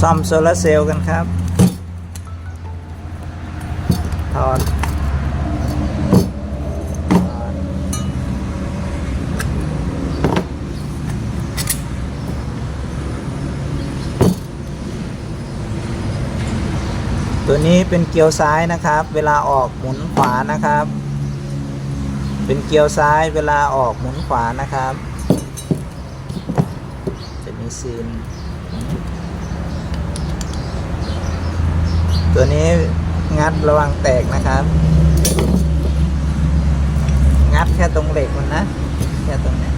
ซ่อมโซลาเซลล์กันครับ ถอดตัวนี้เป็นเกียวซ้ายนะครับ เวลาออกหมุนขวานะครับ เป็นเกียวซ้ายเวลาออกหมุนขวานะครับ จะมีซีน ตัวนี้งัดระวังแตกนะครับ งัดแค่ตรงเหล็กมันนะ แค่ตรงนี้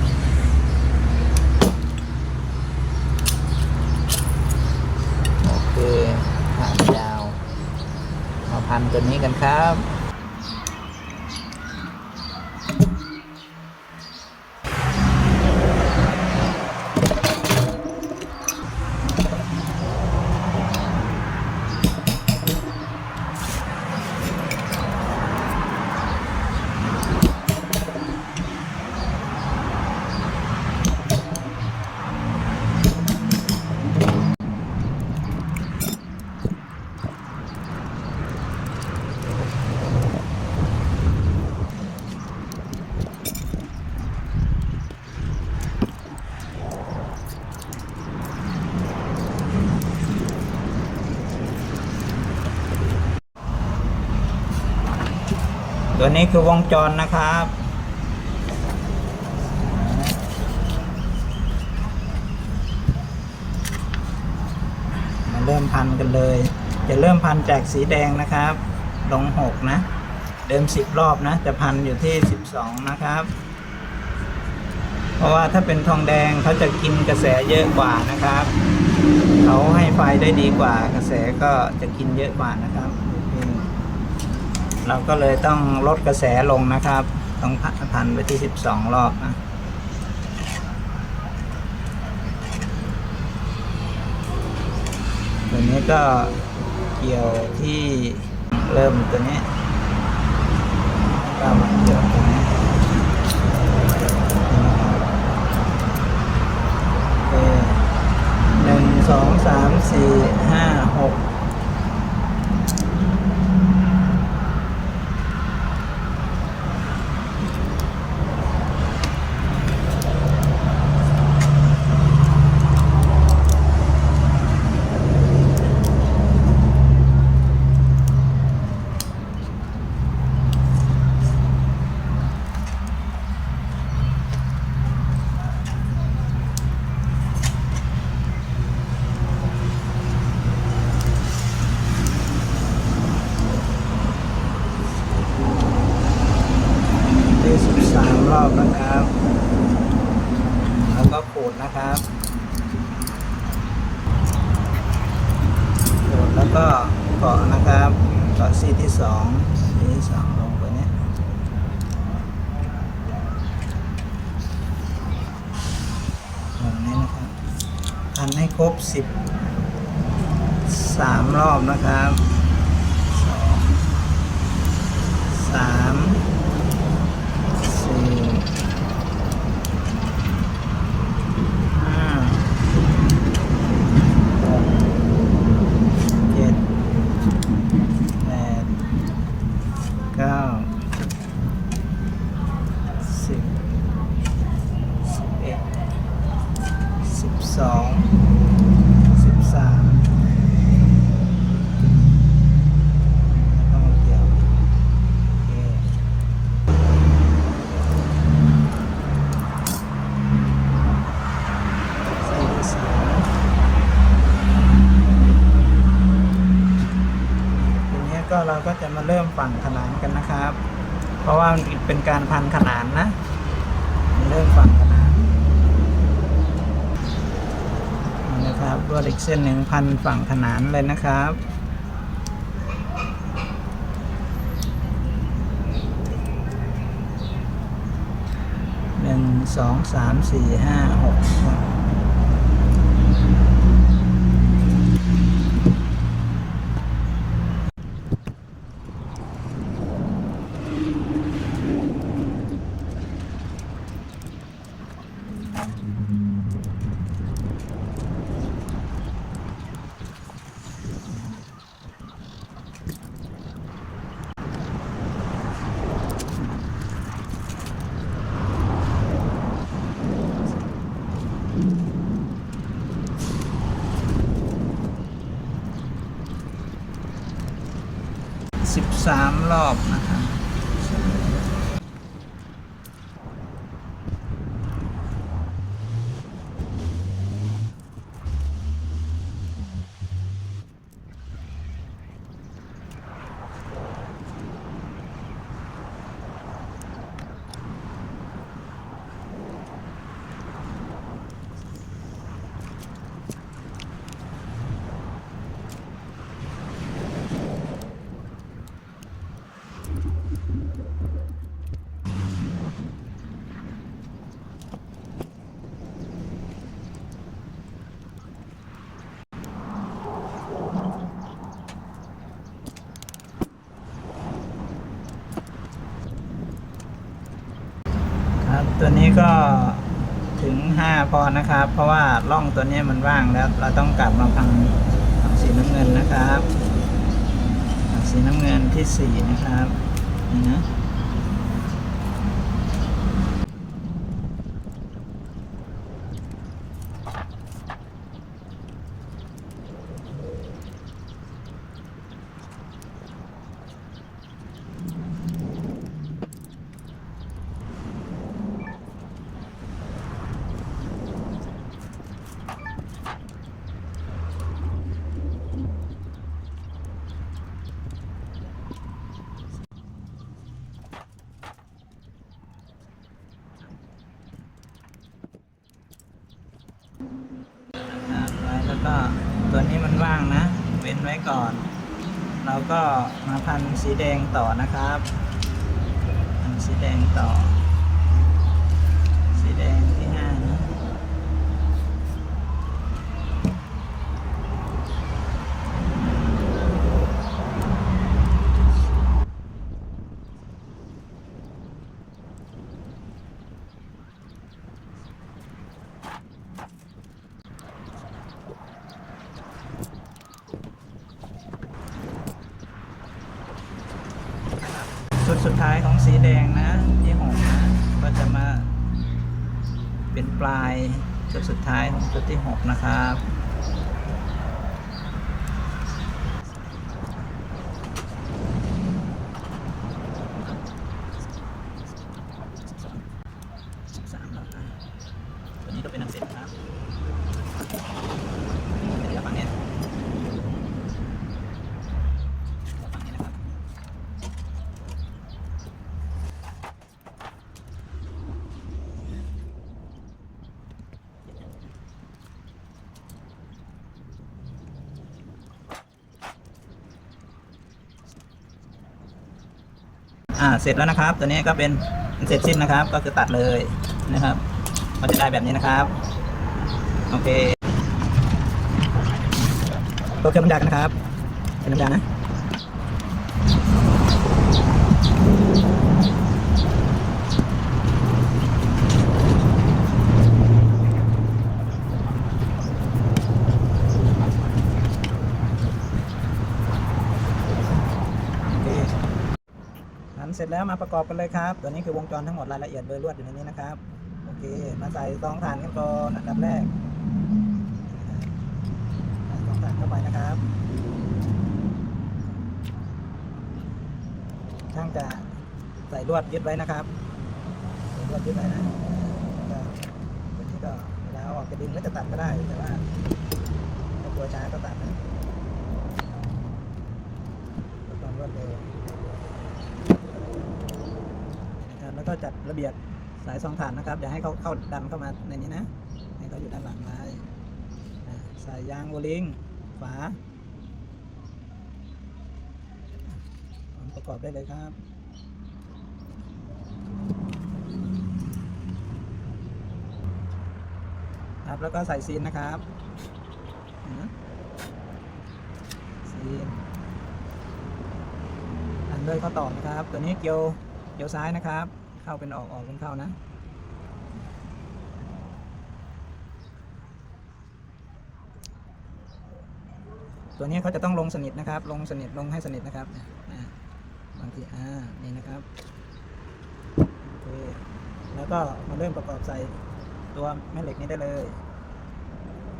โอเคหานยาว มาพันตัวนี้กันครับ ตัวนี้คือวงจรนะครับ มาเริ่มพันกันเลย จะเริ่มพันจากสีแดงนะครับ ลงหกนะ เดิมสิบรอบนะ จะพันอยู่ที่สิบสองนะครับ เพราะว่าถ้าเป็นทองแดงเขาจะกินกระแสเยอะกว่านะครับ เขาให้ไฟได้ดีกว่ากระแสก็จะกินเยอะกว่านะครับ เราก็เลยต้องลดกระแสลงนะครับ ต้องพันไปที่ 12 รอบนะตัวนี้ก็เกี่ยวที่เริ่มตัวนี้ก็มาเกี่ยวตรงนี้โอเคหนึ่งสองสามสี่ห้าหก ที่สิบสามรอบนะครับ แล้วก็ขูดนะครับขูดแล้วก็เกาะนะครับเกาะซี่ที่สองซี่ที่สองลงไปเนี้ยแบบนี้นะครับ ทำให้ครบสิบสามรอบนะครับสองสามสี่ห้าหกเจ็ดแปดเก้าสิบสิบเอ็ดสิบสองสิบสามแล้วก็มาเกี่ยวโอเค สี่สามทีนี้ ก็จะมาเริ่มฝั่งขนานกันนะครับ เพราะว่ามันเป็นการพันขนานนะมาเริ่มฝั่งขนานนะครับลวดอีกเส้นหนึ่งพันฝั่งขนานเลยนะครับหนึ่งสองสามสี่ห้าหก 13 รอบนะครับ ตัวนี้ก็ถึงห้าพอนะครับ เพราะว่าร่องตัวนี้มันว่างแล้ว เราต้องกลับมาพังพังสีน้ำเงินนะครับพังสีน้ำเงินที่สี่นะครับนี่นะ อ่าแล้ว ก็ตัวนี้มันว่างนะ เว้นไว้ก่อน เราก็มาพันสีแดงต่อนะครับ พันสีแดงต่อ สีแดงที่ห้านะ ชุดสุดท้ายของสีแดงนะที่หกนะก็จะมาเป็นปลายชุดสุดท้ายของชุดที่หกนะครับ สามแล้วนะตัวนี้ก็เป็นอันเสร็จครับเดี๋ยวฝั่งนี้เดี๋ยวฝั่งนี้นะครับ อ่าเสร็จแล้วนะครับ ตัวนี้ก็เป็นเสร็จสิ้นนะครับ ก็คือตัดเลยนะครับก็จะได้แบบนี้นะครับ โอเคตัวเครื่องน้ำยากันนะครับเป็นน้ำยานะ โอเค ทำ เสร็จแล้วมาประกอบกันเลยครับ ตัวนี้คือวงจรทั้งหมดรายละเอียดเบอร์ลวดอยู่ในนี้นะครับ โอเค มาใส่ซองถ่านกันก่อนอันดับแรกใส่ซองถ่านเข้าไปนะครับ ช่างจะใส่ลวดยึดไว้นะครับใส่ลวดยึดไว้นะแล้วก็ตัวนี้ก็เวลาออกจะดึงแล้วจะตัดก็ได้แต่ว่าถ้ากลัวช้าก็ตัดนะลดความรวดเร็ว นะครับแล้ว ก็จัดระเบียบสายสองฐานนะครับอย่าให้เขาเข้าดันเข้ามาในนี้นะให้เขาอยู่ด้านหลังไว้อะใส่ยางโอลิงฝาประกอบได้เลยครับครับแล้วก็ใส่ซีนนะครับซีนอันด้วยข้อต่อนะครับ ตัวนี้เกี่ยวเดี๋ยวซ้ายนะครับ เข้าเป็นออกออกเป็นเข้านะตัวนี้เขาจะต้องลงสนิทนะครับ ลงสนิทลงให้สนิทนะครับบางทีอ่านี่นะครับโอเคแล้วก็มาเริ่มประกอบใส่ตัวแม่เหล็กนี้ได้เลย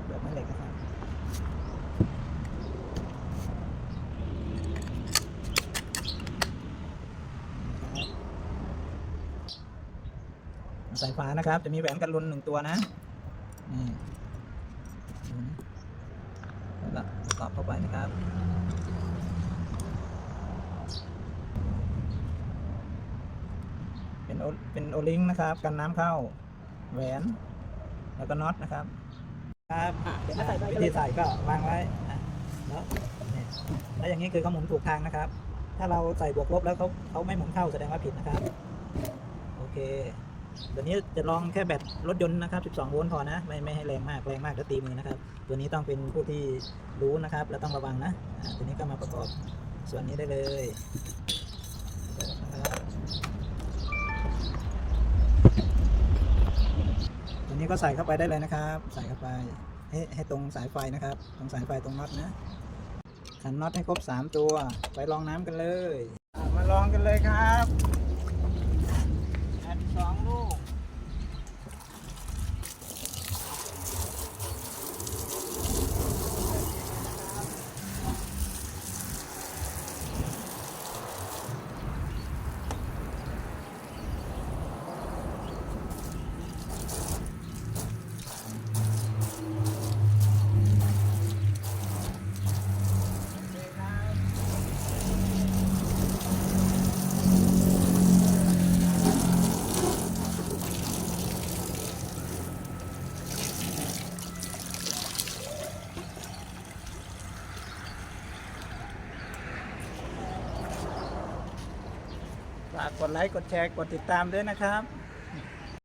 แบบแม่เหล็กนะครับ สายฟ้านะครับ จะมีแหวนกันลุนหนึ่งตัวนะนี่ดูนะแล้วก็ตอบเข้าไปนะครับเป็นโอเป็นโอลิงนะครับ กันน้ำเข้าแหวน แล้วก็น็อตนะครับ ครับอะเดี๋ยวมาใส่ไปวิธีใส่ก็วางไว้อะแล้วนี่แล้วอย่างนี้คือเขาหมุนถูกทางนะครับ ถ้าเราใส่บวกลบแล้วเขาเขาไม่หมุนเข้าแสดงว่าผิดนะครับ โอเค ตัวนี้จะลองแค่แบตรถยนต์นะครับ 12 โวลต์พอนะ ไม่ไม่ให้แรงมากแรงมากจะตีมือนะครับ ตัวนี้ต้องเป็นผู้ที่รู้นะครับ และต้องระวังนะตัวนี้ก็มาประกอบส่วนนี้ได้เลยตัวนี้ก็ใส่เข้าไปได้เลยนะครับ ใส่เข้าไปให้ให้ตรงสายไฟนะครับ ตรงสายไฟตรงน็อตนะขันน็อตให้ครบ 3 ตัว ไปลองน้ำกันเลย มาลองกันเลยครับแอดสองลูก ฝาก กดไลค์ กดแชร์ กดติดตามด้วยนะครับ